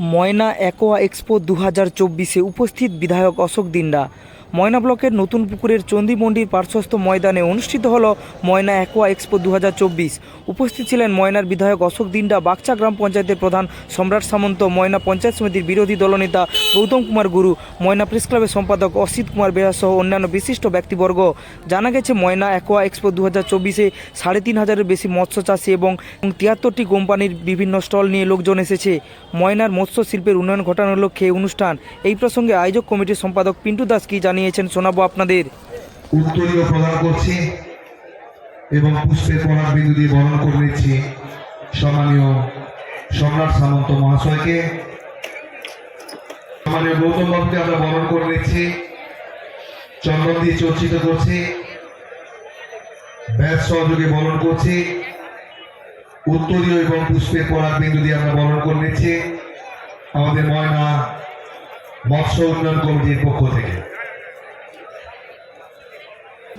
ময়না aqua expo দু হাজার চব্বিশে উপস্থিত বিধায়ক অশোক দিন্ডা ময়না ব্লকের নতুন পুকুরের চণ্ডীমন্ডির পার্শ্বস্থ ময়দানে অনুষ্ঠিত হল ময়না অ্যাকোয়া এক্সপো দু হাজার চব্বিশ। উপস্থিত ছিলেন ময়নার বিধায়ক অশোক দিন্ডা, বাগচা গ্রাম পঞ্চায়েতের প্রধান সম্রাট সামন্ত, ময়না পঞ্চায়েত সমিতির বিরোধী দলনেতা গৌতম কুমার গুরু, ময়না প্রেস ক্লাবের সম্পাদক অসিত কুমার বেরা সহ অন্যান্য বিশিষ্ট ব্যক্তিবর্গ। জানা গেছে, ময়না অ্যাকোয়া এক্সপো দু হাজার চব্বিশে সাড়ে তিন হাজারের বেশি মৎস্য চাষি এবং তিয়াত্তরটি কোম্পানির বিভিন্ন স্টল নিয়ে লোকজন এসেছে। ময়নার মৎস্য শিল্পের উন্নয়ন ঘটানোর লক্ষ্যে অনুষ্ঠান। এই প্রসঙ্গে আয়োজক কমিটির সম্পাদক পিন্টু দাস কি জানিয়েছেন শোনাবো আপনাদের। উত্তরীয় প্রদান করছি এবং পুষ্পের প্রণাম বিন্দু দিয়ে বরণ করে নিচ্ছি সম্মানীয় সম্রাট সামন্ত মহাশয়কে। সম্মানীয় গৌতম বাবুকে আমরা বরণ করে নিচ্ছি, চন্দন দিয়ে চর্চিত করছি, ব্যাস সহযোগে বরণ করছি, উত্তরীয় এবং পুষ্পের পরাগ বিন্দু দিয়ে আমরা বরণ করে নিচ্ছি, আমাদের ময়না মৎস্য উন্নয়ন কমিটির পক্ষ থেকে।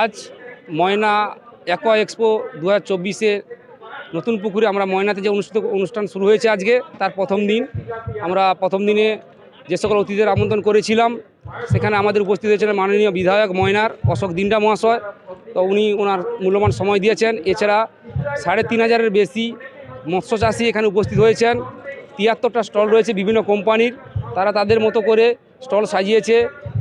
আজ ময়না অ্যাকোয়া এক্সপো দু হাজার নতুন পুকুরে আমরা ময়নাতে যে অনুষ্ঠিত অনুষ্ঠান শুরু হয়েছে আজকে, তার প্রথম দিন। আমরা প্রথম দিনে যে সকল অতিথিদের আমন্ত্রণ করেছিলাম, সেখানে আমাদের উপস্থিত হয়েছিলেন মাননীয় বিধায়ক ময়নার অশোক দিন্ডা মহাশয়। তো উনি ওনার মূল্যবান সময় দিয়েছেন। এছাড়া সাড়ে তিন হাজারের বেশি মৎস্য চাষি এখানে উপস্থিত হয়েছেন। তিয়াত্তরটা স্টল রয়েছে বিভিন্ন কোম্পানির। তারা তাদের মতো করে স্টল সাজিয়েছে।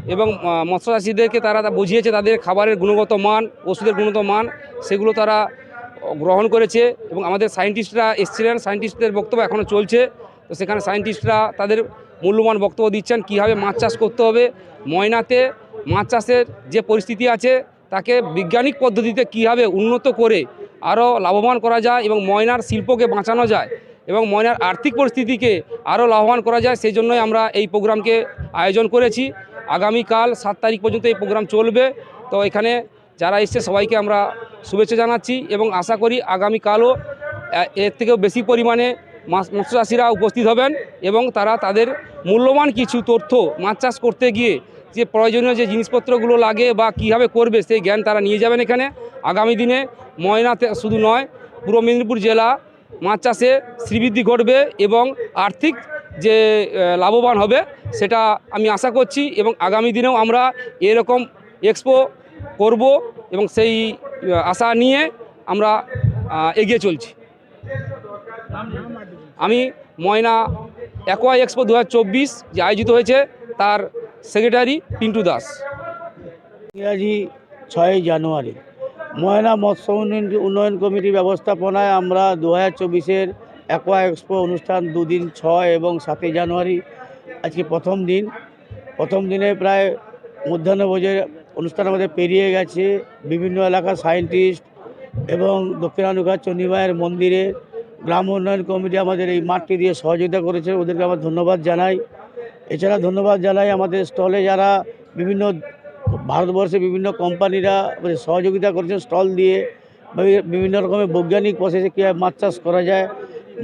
এবং আহ, মৎস্য চাষিদেরকে তারা বুঝিয়েছে তাদের খাবারের গুণগত মান ওষুধের গুণগত মান সেগুলো তারা গ্রহণ করেছে এবং আমাদের সায়েন্টিস্টরা এসছিলেন সায়েন্টিস্টদের বক্তব্য এখনও চলছে। তো সেখানে সায়েন্টিস্টরা তাদের মূল্যবান বক্তব্য দিচ্ছেন কীভাবে মাছ চাষ করতে হবে ময়নাতে মাছ চাষের যে পরিস্থিতি আছে তাকে বৈজ্ঞানিক পদ্ধতিতে কীভাবে উন্নত করে আরও লাভবান করা যায় এবং ময়নার শিল্পকে বাঁচানো যায় এবং ময়নার আর্থিক পরিস্থিতিকে আরও লাভবান করা যায় সেই জন্যই আমরা এই প্রোগ্রামকে আয়োজন করেছি। আগামীকাল সাত তারিখ পর্যন্ত এই প্রোগ্রাম চলবে। তো এখানে যারা এসছে সবাইকে আমরা শুভেচ্ছা জানাচ্ছি এবং আশা করি আগামীকালও এর থেকেও বেশি পরিমাণে মৎস্য চাষিরা উপস্থিত হবেন এবং তারা তাদের মূল্যবান কিছু তথ্য, মাছ চাষ করতে গিয়ে যে প্রয়োজনীয় যে জিনিসপত্রগুলো লাগে বা কীভাবে করবে সেই জ্ঞান তারা নিয়ে যাবেন এখানে। আগামী দিনে ময়নাতে শুধু নয়, পূর্ব মেদিনীপুর জেলা মাছ চাষে শ্রীবৃদ্ধি ঘটবে এবং আর্থিক যে লাভবান হবে সেটা আমি আশা করছি এবং আগামী দিনেও আমরা এরকম এক্সপো করব এবং সেই আশা নিয়ে আমরা এগিয়ে চলছি। আমি ময়না অ্যাকোয়া এক্সপো দু হাজার চব্বিশ যে আয়োজিত হয়েছে, তার সেক্রেটারি পিন্টু দাস। ইংরাজি ছয়ই জানুয়ারি। ময়না মৎস্য উন্নয়ন উন্নয়ন কমিটির ব্যবস্থাপনায় আমরা দু হাজার চব্বিশের অ্যাকোয়া এক্সপো অনুষ্ঠান দুদিন ছয় এবং সাতই জানুয়ারি আজকে প্রথম দিন। প্রথম দিনে প্রায় মধ্যাহ্নভোজের অনুষ্ঠান আমাদের পেরিয়ে গেছে। বিভিন্ন এলাকার সায়েন্টিস্ট এবং দক্ষিণানুঘাট চণ্ডীমায়ের মন্দিরে গ্রাম উন্নয়ন কমিটি আমাদের এই মাঠটি দিয়ে সহযোগিতা করেছে। ওদেরকে আমার ধন্যবাদ জানাই। এছাড়া ধন্যবাদ জানাই আমাদের স্টলে যারা বিভিন্ন ভারতবর্ষে বিভিন্ন কোম্পানিরা সহযোগিতা করেছেন স্টল দিয়ে। বিভিন্ন রকমের বৈজ্ঞানিক প্রসেসে কীভাবে মাছ চাষ করা যায়।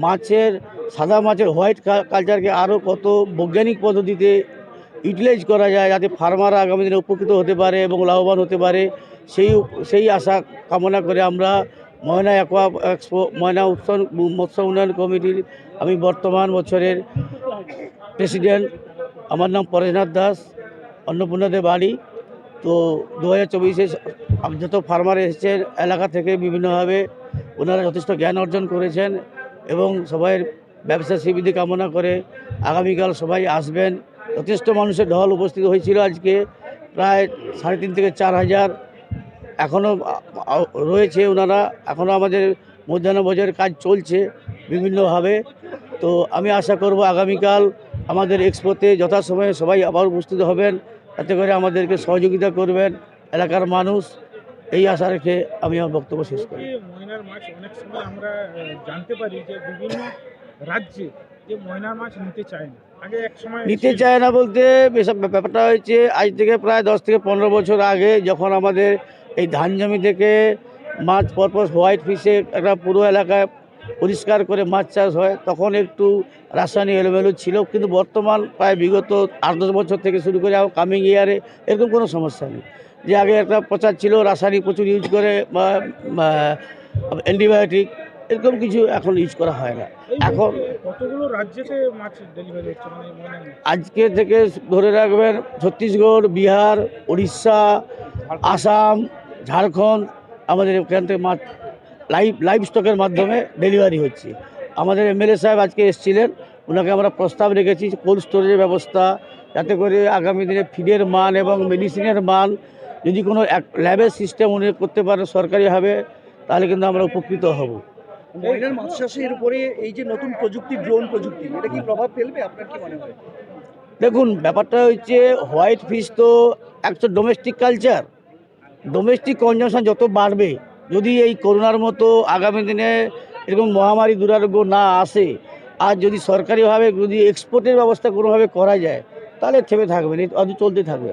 মাছের সাদা মাছের হোয়াইট কালচারকে আরও কত বৈজ্ঞানিক পদ্ধতিতে ইউটিলাইজ করা যায় যাতে ফার্মাররা আগামী দিনে উপকৃত হতে পারে এবং লাভবান হতে পারে, সেই সেই আশা কামনা করে আমরা ময়না অ্যাকোয়া এক্সপো ময়না উৎসব মৎস্য উন্নয়ন কমিটির, আমি বর্তমান বছরের প্রেসিডেন্ট আমার নাম পরেশনাথ দাস অন্নপূর্ণাদের বাড়ি। তো দু হাজার চব্বিশে যত ফার্মার এসেছেন, এলাকা থেকে বিভিন্নভাবে ওনারা যথেষ্ট জ্ঞান অর্জন করেছেন এবং সবাই ব্যবসা সুবিধে কামনা করে আগামীকাল সবাই আসবেন। যথেষ্ট মানুষের ঢল উপস্থিত হয়েছিল আজকে। প্রায় সাড়ে তিন থেকে চার হাজার এখনও রয়েছে ওনারা। এখনও আমাদের মধ্যাহ্ন ভোজের কাজ চলছে বিভিন্নভাবে। তো আমি আশা করব আগামীকাল আমাদের এক্সপোতে যথাসময়ে সবাই আবার উপস্থিত হবেন। তাতে করে আমাদেরকে সহযোগিতা করবেন এলাকার মানুষ। এই আশা রেখে আমি আমার বক্তব্য শেষ করি। অনেক সময় আমরা জানতে পারি যে বিভিন্ন রাজ্যে যে ময়নার মাছ নিতে চায় না। আগে এক সময় নিতে চায় না বলতে ব্যাপারটা হয়েছে আজ থেকে প্রায় দশ থেকে পনেরো বছর আগে যখন আমাদের এই ধান জমি থেকে মাছ পরপর হোয়াইট ফিশে একটা পুরো এলাকায় পরিষ্কার করে মাছ চাষ হয় তখন একটু রাসায়নিক এলোমেলো ছিল কিন্তু বর্তমান প্রায় বিগত আট দশ বছর থেকে শুরু করে কামিং ইয়ারে এরকম কোনো সমস্যা নেই। যে আগে একটা প্রচার ছিল রাসায়নিক প্রচুর ইউজ করে অ্যান্টিবায়োটিক এরকম কিছু এখন ইউজ করা হয় না। এখন মানে মাছ আজকে থেকে ধরে রাখবেন ছত্তিশগড় বিহার উড়িষ্যা আসাম ঝাড়খণ্ড আমাদের এখান থেকে মাছ লাইভ লাইভ স্টকের মাধ্যমে ডেলিভারি হচ্ছে। আমাদের এমএলএ সাহেব আজকে এসেছিলেন ওনাকে আমরা প্রস্তাব রেখেছি কোল্ড স্টোরেজের ব্যবস্থা যাতে করে আগামী দিনে ফিডের মান এবং মেডিসিনের মান যদি কোনো এক ল্যাবের সিস্টেম উনি করতে পারেন সরকারিভাবে তাহলে কিন্তু আমরা উপকৃত হব। ময়নার মাছ চাষের উপরে এই যে নতুন প্রযুক্তি ড্রোন প্রযুক্তি এটা কি প্রভাব ফেলবে? আপনার কি মনে হয়? দেখুন ব্যাপারটা হচ্ছে হোয়াইট ফিশ তো একটা ডোমেস্টিক কালচার ডোমেস্টিক কনজামশন যত বাড়বে যদি এই করোনার মতো আগামী দিনে এরকম মহামারী দুরারোগ্য না আসে আর যদি সরকারিভাবে যদি এক্সপোর্টের ব্যবস্থা কোনোভাবে করা যায় তাহলে থেমে থাকবে না অত চলতে থাকবে।